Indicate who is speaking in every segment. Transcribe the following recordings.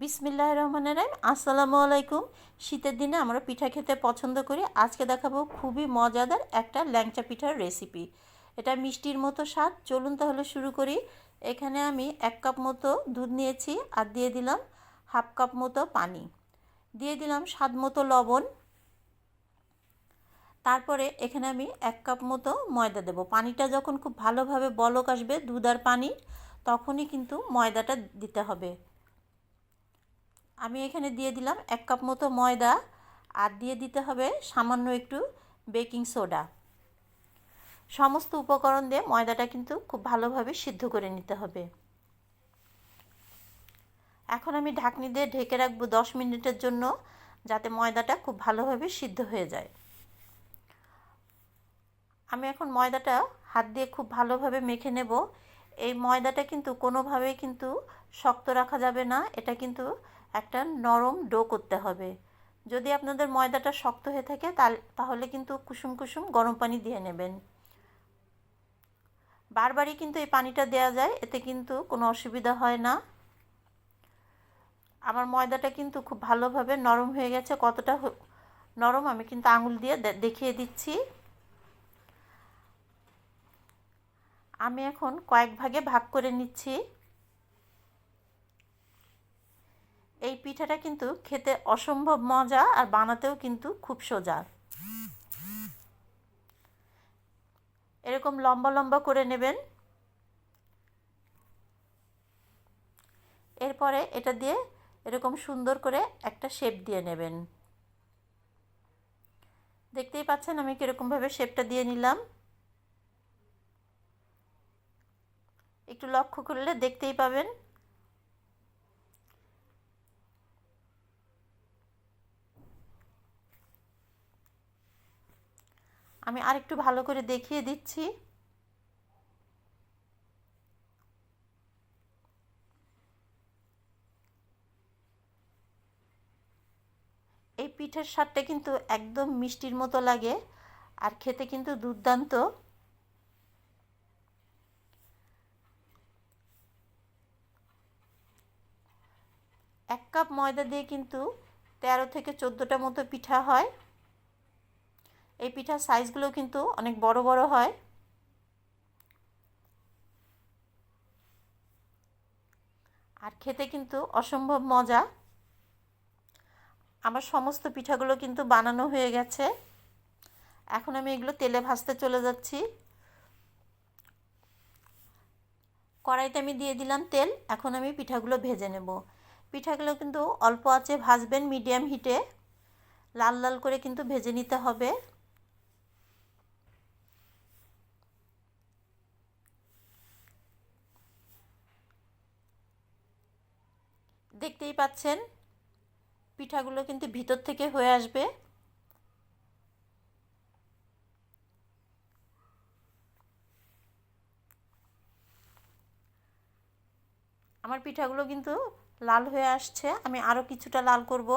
Speaker 1: বিসমিল্লাহ রহমানের রাহিম। আসসালামু আলাইকুম শীতের দিনে আমরা পিঠা খেতে পছন্দ করি। আজকে দেখাবো খুবই মজাদার একটা ল্যাংচা পিঠার রেসিপি। এটা মিষ্টির মতো স্বাদ। চলুন তাহলে শুরু করি। এখানে আমি এক কাপ মতো দুধ নিয়েছি আর দিয়ে দিলাম হাফ কাপ মতো পানি। দিয়ে দিলাম স্বাদ মতো লবণ। তারপরে এখানে আমি এক কাপ মতো ময়দা দেব। পানিটা যখন খুব ভালোভাবে বলক আসবে দুধ আর পানি, তখনই কিন্তু ময়দাটা দিতে হবে। আমি এখানে দিয়ে দিলাম এক কাপ মতো ময়দা আর দিয়ে দিতে হবে সামান্য একটু বেকিং সোডা। সমস্ত উপকরণ দিয়ে ময়দাটা কিন্তু খুব ভালোভাবে সিদ্ধ করে নিতে হবে। এখন আমি ঢাকনি দিয়ে ঢেকে রাখব দশ মিনিটের জন্য যাতে ময়দাটা খুব ভালোভাবে সিদ্ধ হয়ে যায়। আমি এখন ময়দাটা হাত দিয়ে খুব ভালোভাবে মেখে নেব। এই ময়দাটা কিন্তু কোনোভাবেই কিন্তু শক্ত রাখা যাবে না। এটা কিন্তু একটা নরম ডো করতে হবে। যদি আপনাদের ময়দাটা শক্ত হয়ে থাকে তাহলে কিন্তু কুসুম কুসুম গরম পানি দিয়ে নেবেন। বারবারই কিন্তু এই পানিটা দেওয়া যায়, এতে কিন্তু কোনো অসুবিধা হয় না। আমার ময়দাটা কিন্তু খুব ভালোভাবে নরম হয়ে গেছে, কতটা নরম আমি কিন্তু আঙুল দিয়ে দেখিয়ে দিচ্ছি। আমি এখন কয়েক ভাগে ভাগ করে নিচ্ছি। এই পিঠাটা কিন্তু খেতে অসম্ভব মজা আর বানাতেও কিন্তু খুব সোজা। এরকম লম্বা লম্বা করে নেবেন। এরপরে এটা দিয়ে এরকম সুন্দর করে একটা শেপ দিয়ে নেবেন। দেখতেই পাচ্ছেন আমি কীরকমভাবে শেপটা দিয়ে নিলাম। একটু লক্ষ্য করলে দেখতেই পাবেন। আমি আরেকটু ভালো করে দেখিয়ে দিচ্ছি। এই পিঠের স্বাদটা কিন্তু একদম মিষ্টির মতো লাগে আর খেতে কিন্তু দুর্দান্ত। এক কাপ ময়দা দিয়ে কিন্তু তেরো থেকে চোদ্দোটা মতো পিঠা হয়। এই পিঠার সাইজগুলো কিন্তু অনেক বড় বড় হয়। আর খেতে কিন্তু অসম্ভব মজা। আমার সমস্ত পিঠাগুলো কিন্তু বানানো হয়ে গেছে। এখন আমি এগুলো তেলে ভাজতে চলে যাচ্ছি। কড়াইতে আমি দিয়ে দিলাম তেল, এখন আমি পিঠাগুলো ভেজে নেব। পিঠাগুলো কিন্তু অল্প আছে ভাজবেন মিডিয়াম হিটে। লাল লাল করে কিন্তু ভেজে নিতে হবে। দেখতেই পাচ্ছেন, পিঠাগুলো কিন্তু ভিতর থেকে হয়ে আসবে। আমার পিঠাগুলো কিন্তু লাল হয়ে আসছে, আমি আরও কিছুটা লাল করব।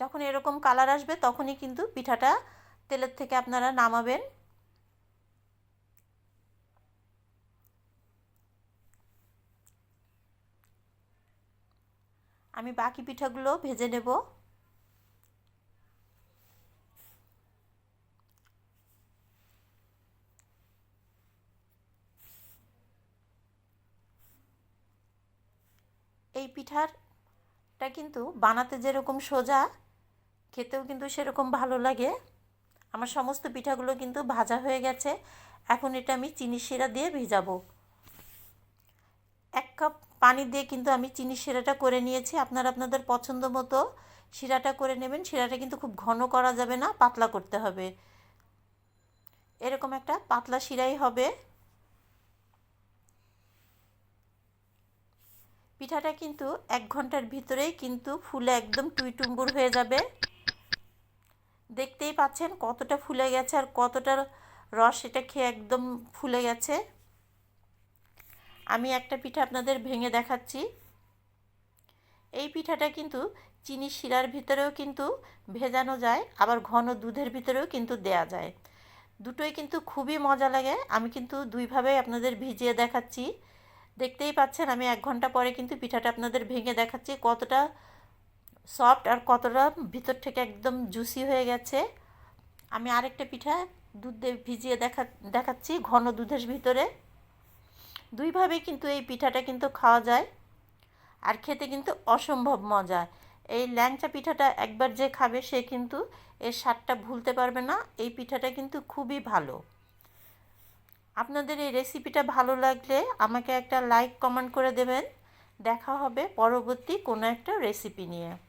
Speaker 1: যখন এরকম কালার আসবে, তখনই কিন্তু পিঠাটা তেলের থেকে আপনারা নামাবেন। আমি বাকি পিঠাগুলো ভেজে নেব। এই পিঠারটা কিন্তু বানাতে যেরকম সোজা, খেতেও কিন্তু সেরকম ভালো লাগে। আমার সমস্ত পিঠাগুলো কিন্তু ভাজা হয়ে গেছে। এখন এটা আমি চিনি শিরা দিয়ে ভেজাবো। এক কাপ পানি দিয়ে কিন্তু আমি চিনি শিরাটা করে নিয়েছি। আপনারা আপনাদের পছন্দ মতো শিরাটা করে নেবেন। শিরাটা কিন্তু খুব ঘন করা যাবে না, পাতলা করতে হবে। এরকম একটা পাতলা শিরাই হবে। পিঠাটা কিন্তু এক ঘণ্টার ভিতরেই কিন্তু ফুলে একদম টুইটুম্বুর হয়ে যাবে। দেখতেই পাচ্ছেন কতটা ফুলে গেছে আর কতটা রস এটা খেয়ে একদম ফুলে গেছে। আমি একটা পিঠা আপনাদের ভেঙে দেখাচ্ছি। এই পিঠাটা কিন্তু চিনি শিরার ভিতরেও কিন্তু ভেজানো যায়, আবার ঘন দুধের ভিতরেও কিন্তু দেয়া যায়। দুটোই কিন্তু খুবই মজা লাগে। আমি কিন্তু দুইভাবেই আপনাদের ভিজিয়ে দেখাচ্ছি। দেখতেই পাচ্ছেন, আমি এক ঘণ্টা পরে কিন্তু পিঠাটা আপনাদের ভেঙে দেখাচ্ছি। কতটা সফট আর কতটা ভিতর থেকে একদম জুসি হয়ে গেছে। আমি আরেকটা পিঠা দুধ দিয়ে ভিজিয়ে দেখা, দেখাচ্ছি ঘন দুধের ভিতরে। দুইভাবেই কিন্তু এই পিঠাটা কিন্তু খাওয়া যায় আর খেতে কিন্তু অসম্ভব মজা। এই ল্যাংচা পিঠাটা একবার যে খাবে সে কিন্তু এর স্বাদটা ভুলতে পারবে না, এই পিঠাটা কিন্তু খুবই ভালো। আপনাদের এই রেসিপিটা ভালো লাগলে আমাকে একটা লাইক, কমেন্ট করে দেবেন। দেখা হবে পরবর্তী কোনো একটা রেসিপি নিয়ে।